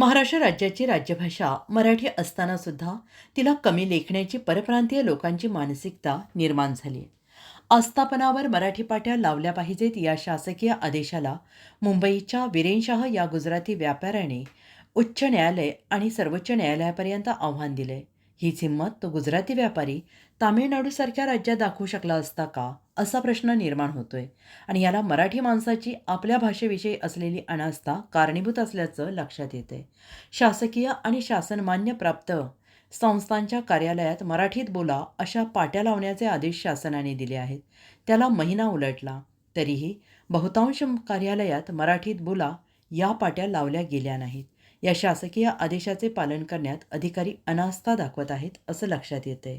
महाराष्ट्र राज्याची राज्यभाषा मराठी असताना सुद्धा तिला कमी लेखण्याची परप्रांतीय लोकांची मानसिकता निर्माण झाली. आस्थापनावर मराठी पाट्या लावल्या पाहिजेत या शासकीय आदेशाला मुंबईच्या विरेनशाह या गुजराती व्यापाऱ्याने उच्च न्यायालय आणि सर्वोच्च न्यायालयापर्यंत आव्हान दिले. हीच हिंमत तो गुजराती व्यापारी तामिळनाडूसारख्या राज्यात दाखवू शकला असता का असा प्रश्न निर्माण होतोय. आणि याला मराठी माणसाची आपल्या भाषेविषयी असलेली अनास्था कारणीभूत असल्याचं लक्षात येते. शासकीय आणि शासनमान्य प्राप्त संस्थांच्या कार्यालयात मराठीत बोला अशा पाट्या लावण्याचे आदेश शासनाने दिले आहेत. त्याला महिना उलटला. तरीही बहुतांश कार्यालयात मराठीत बोला या पाट्या लावल्या गेल्या नाहीत. या शासकीय आदेशाचे पालन करण्यात अधिकारी अनास्था दाखवत आहेत असं लक्षात येतंय.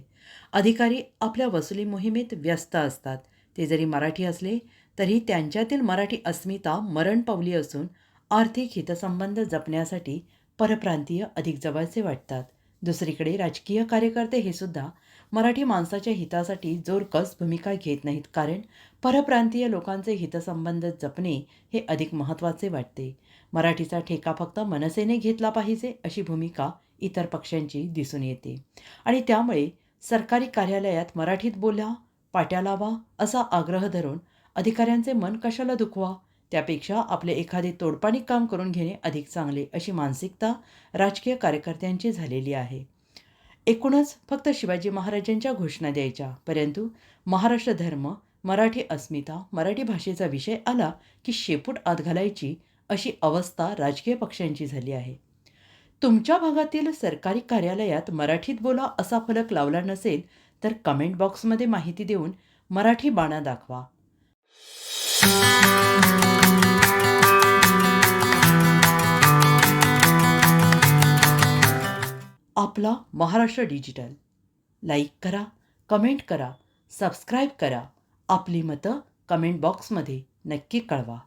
अधिकारी आपल्या वसुली मोहिमेत व्यस्त असतात. ते जरी मराठी असले तरी त्यांच्यातील मराठी अस्मिता मरण पावली असून आर्थिक हितसंबंध जपण्यासाठी परप्रांतीय अधिक जवळचे वाटतात. दुसरीकडे राजकीय कार्यकर्ते हे सुद्धा मराठी माणसाच्या हितासाठी जोरकस भूमिका घेत नाहीत. कारण परप्रांतीय लोकांचे हितसंबंध जपणे हे अधिक महत्त्वाचे वाटते. मराठीचा ठेका फक्त मनसेने घेतला पाहिजे अशी भूमिका इतर पक्षांची दिसून येते. आणि त्यामुळे सरकारी कार्यालयात मराठीत बोला पाट्या लावा असा आग्रह धरून अधिकाऱ्यांचे मन कशाला दुखवा? त्यापेक्षा आपले एखादे तोडपाणी काम करून घेणे अधिक चांगले अशी मानसिकता राजकीय कार्यकर्त्यांची झालेली आहे. एकूणच फक्त शिवाजी महाराजांच्या घोषणा द्यायच्या. परंतु महाराष्ट्र धर्म मराठी अस्मिता मराठी भाषेचा विषय आला की शेपूट आत घालायची अशी अवस्था राजकीय पक्षांची झाली आहे. तुमच्या भागातील सरकारी कार्यालयात मराठीत बोला असा फलक लावला नसेल तर कमेंट बॉक्समध्ये माहिती देऊन मराठी बाणा दाखवा. आपला महाराष्ट्र डिजिटल. लाईक करा कमेंट करा सबस्क्राईब करा. आपली मतं कमेंट बॉक्समध्ये नक्की कळवा.